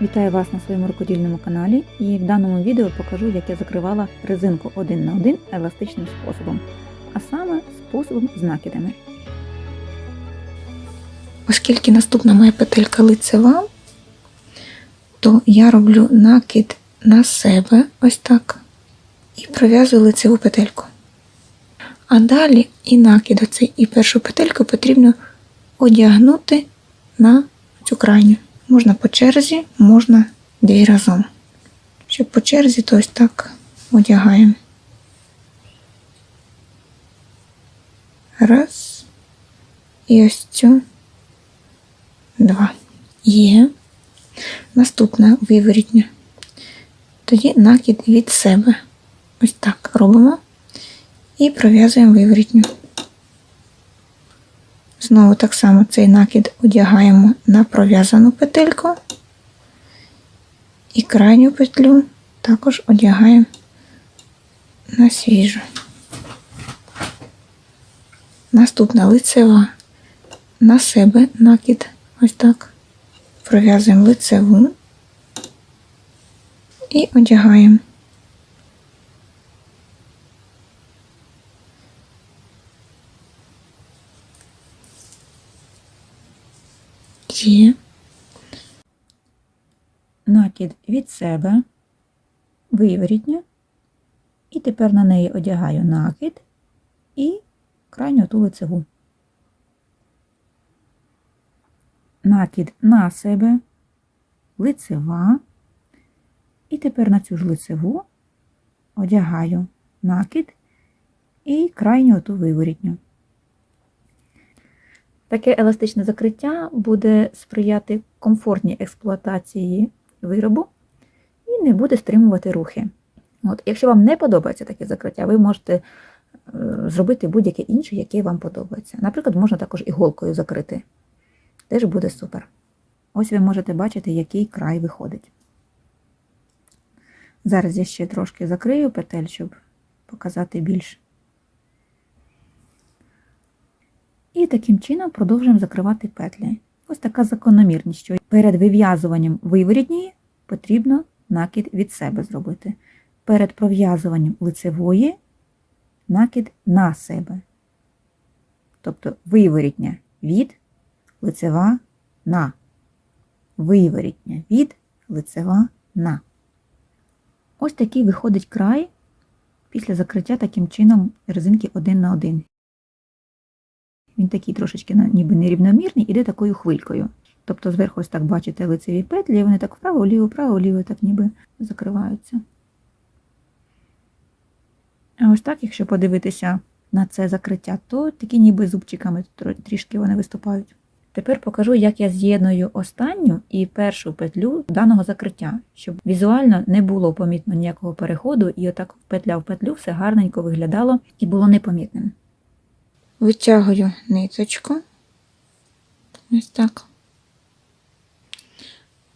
Вітаю вас на своєму рукодільному каналі і в даному відео покажу, як я закривала резинку один на один еластичним способом, а саме способом з накидами. Оскільки наступна моя петелька лицева, то я роблю накид на себе ось так і пров'язую лицеву петельку. А далі і накид оцей, і першу петельку потрібно одягнути на цю крайню. Можна по черзі, можна дві разом. Щоб по черзі, то ось так одягаємо. Раз. І ось цю два. Є. Наступна виворітня. Тоді накид від себе. Ось так робимо. І пров'язуємо виворітню. Знову так само цей накид одягаємо на пров'язану петельку. І крайню петлю також одягаємо на свіжу. Наступна лицева на себе накид. Ось так. Пров'язуємо лицеву і одягаємо. Є. Накид від себе, виворітня, і тепер на неї одягаю накид і крайню ту лицеву. Накид на себе, лицева, і тепер на цю ж лицеву одягаю накид і крайню ту виворітню. Таке еластичне закриття буде сприяти комфортній експлуатації виробу і не буде стримувати рухи. От, Якщо вам не подобається таке закриття, ви можете е, зробити будь-яке інше, яке вам подобається. Наприклад, можна також іголкою закрити. Теж буде супер. Ось ви можете бачити, який край виходить. Зараз я ще трошки закрию петель, щоб показати більше. І таким чином продовжуємо закривати петлі. Ось така закономірність, що перед вив'язуванням виворітньої потрібно накид від себе зробити. Перед пров'язуванням лицевої накид на себе. Тобто виворітня від, лицева на. Виворітня від, лицева на. Ось такий виходить край після закриття таким чином резинки один на один. Він такий трошечки ніби нерівномірний, іде такою хвилькою. Тобто зверху ось так бачите лицеві петлі, і вони так вправо, вліво, вправо, вліво, так ніби закриваються. А ось так, якщо подивитися на це закриття, то такі ніби зубчиками трішки вони виступають. Тепер покажу, як я з'єдную останню і першу петлю даного закриття, щоб візуально не було помітно ніякого переходу, і отак петля в петлю все гарненько виглядало і було непомітним. Витягую ниточку. Ось так.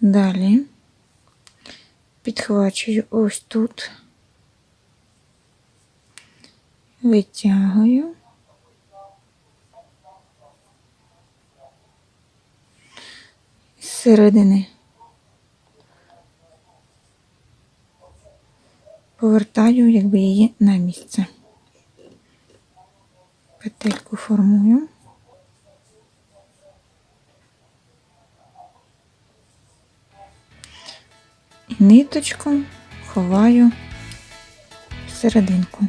Далі підхвачую ось тут, витягую. З середини повертаю якби її на місце петельку формую. І ниточку ховаю в серединку.